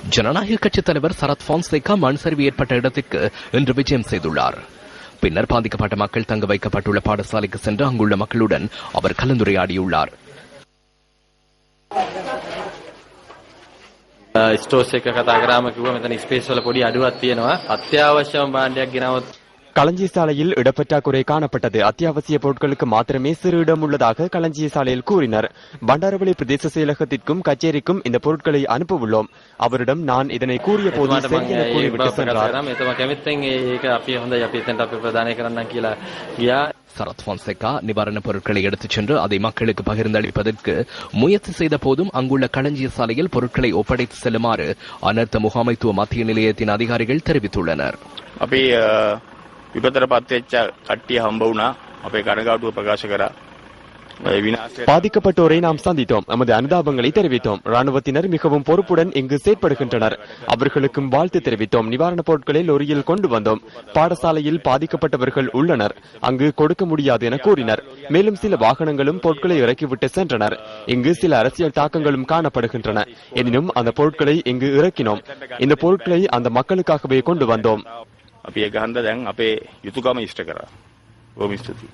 ஜனநாயக கட்சித் தலைவர் சரத் பான்சேகா மண் சரிவு ஏற்பட்ட இடத்திற்கு இன்று விஜயம் செய்துள்ளார் பின்னர் பாதிக்கப்பட்ட மக்கள் தங்க வைக்கப்பட்டுள்ள பாடசாலைக்கு சென்று அங்குள்ள மக்களுடன் அவர் கலந்துரையாடியுள்ளார் ස්ටෝස් එක කතා කරාම කිව්ව මෙතන ස්පේස් වල පොඩි අඩුවක් තියෙනවා අත්‍යවශ්‍යම භාණ්ඩයක් ගෙනවොත් களஞ்சிய சாலையில் இடப்பற்றாக்குறை காணப்பட்டது அத்தியாவசிய பொருட்களுக்கு மாத்திரமே சிறு இடம் உள்ளதாக களஞ்சிய சாலையில் கூறினர் பண்டாரவளி பிரதேச செயலகத்திற்கும் கச்சேரிக்கும் இந்த பொருட்களை அனுப்ப உள்ளோம் அவரிடம் நான் இதனை கூறிய போது கூறிவிட்டு சென்றார் சரத் பொன்செகா நிவாரணப் பொருட்களை எடுத்துச் சென்று அதை மக்களுக்கு பகிர்ந்தளிப்பதற்கு முயற்சி செய்த போதும் அங்குள்ள களஞ்சிய சாலையில் பொருட்களை ஒப்படைத்து செல்லுமாறு அனர்த்த முகாமைத்துவ மத்திய நிலையத்தின் அதிகாரிகள் தெரிவித்துள்ளனர் අපි විපතර පත්වෙච්ච කට්ටිය හම්බ වුණා අපේ කනගාටුව ප්‍රකාශ කරා ඔය විනාශය பாதிக்கப்பட்டோரை நாம் சந்தித்தோம் நமது அனுதாபங்களை தெரிவித்தோம் ராணுவத்தினர் மிகவும் பொறுப்புடன் இங்கு செயற்படுகின்றனர் அவர்களுக்கும் வாழ்த்து தெரிவித்தோம் நிவாரணப் பொருட்களை லொரியில் கொண்டு வந்தோம் பாடசாலையில் பாதிக்கப்பட்டவர்கள் உள்ளனர் அங்கு கொடுக்க முடியாது என கூறினர் மேலும் சில வாகனங்களும் பொருட்களை இறக்கிவிட்டு சென்றனர் இங்கு சில அரசியல் தாக்கங்களும் காணப்படுகின்றன எனினும் அந்த பொருட்களை இங்கு இறக்கினோம் இந்த பொருட்களை அந்த மக்களுக்காகவே கொண்டு வந்தோம் අපි ඒ ගහන්ද දැන් අපේ යුතුකම ඉෂ්ට කරා. බොහොම ස්තුතියි.